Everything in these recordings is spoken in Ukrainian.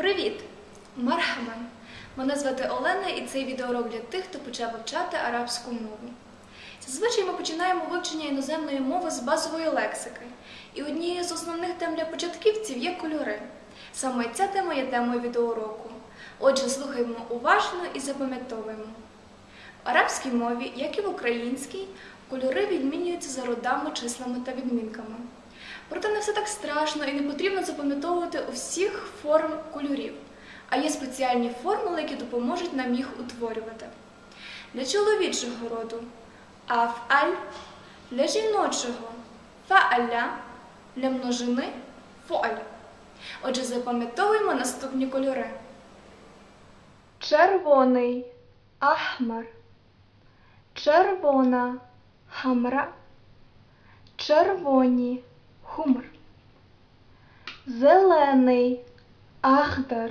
Привіт! Мархаман! Мене звати Олена і цей відеоурок для тих, хто почав вивчати арабську мову. Зазвичай ми починаємо вивчення іноземної мови з базової лексики. І однією з основних тем для початківців є кольори. Саме ця тема є темою відеоуроку. Отже, слухаємо уважно і запам'ятовуємо. В арабській мові, як і в українській, кольори відмінюються за родами, числами та відмінками. Проте не все так страшно і не потрібно запам'ятовувати усіх форм кольорів, а є спеціальні формули, які допоможуть нам їх утворювати. Для чоловічого роду афаль, для жіночого фааля, для множини фуаль. Отже, запам'ятовуємо наступні кольори. Червоний ахмар, червона хамра, червоні хумр, зелений ахдар,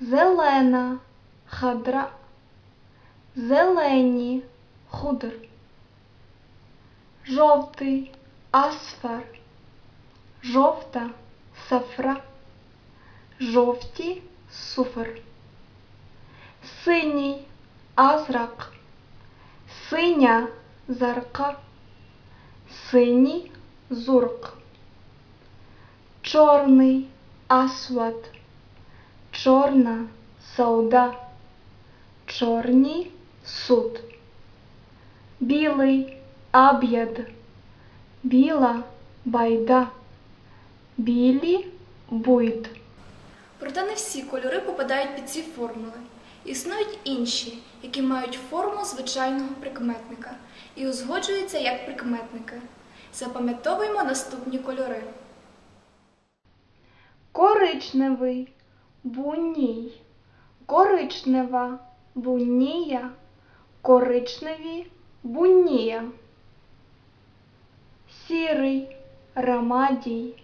зелена хадра, зелені худр, жовтий асфар, жовта сафра, жовті суфр синій азрак, синя зарка, синій зурк, чорний асват, чорна сауда, чорні суд, білий аб'яд, біла байда, білі буйд. Проте не всі кольори попадають під ці формули. Існують інші, які мають форму звичайного прикметника і узгоджуються як прикметники. Запам'ятовуємо наступні кольори. Коричневий, буній, коричнева, бунія, коричневі, бунія. Сірий, рамадій,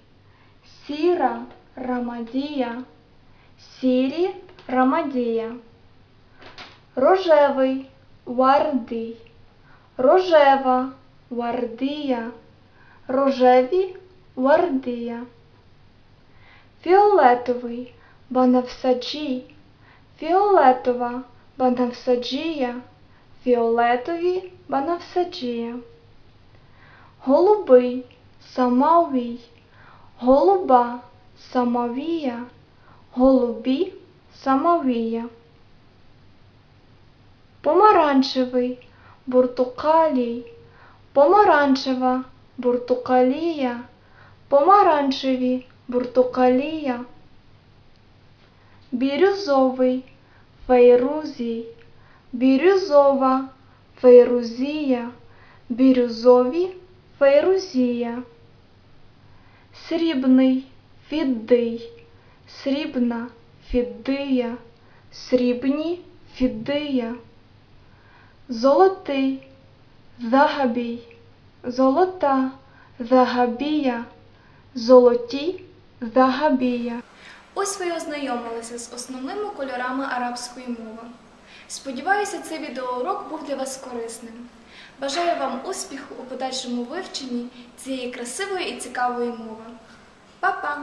сіра, рамадія, сірі, рамадія. Рожевий, вардий, рожева, вардія, рожеві, вардія. Фіолетовий, банавсаджі, фіолетова, банавсаджія, фіолетові, банавсаджія. Голубий, самавій, голуба, самавія, голубі, самавія. Помаранчевий, буртукалій, помаранчева, буртукалія, помаранчеві, буртукалія. Бірюзовий, фейрузій, бірюзова, фейрузія, бірюзові, фейрузія. Срібний, фіддий, срібна, фіддия, срібні, фіддия. Золотий, загабій, золота, загабія, золоті, загабія. Ось ви ознайомилися з основними кольорами арабської мови. Сподіваюся, цей відеоурок був для вас корисним. Бажаю вам успіху у подальшому вивченні цієї красивої і цікавої мови. Па-па!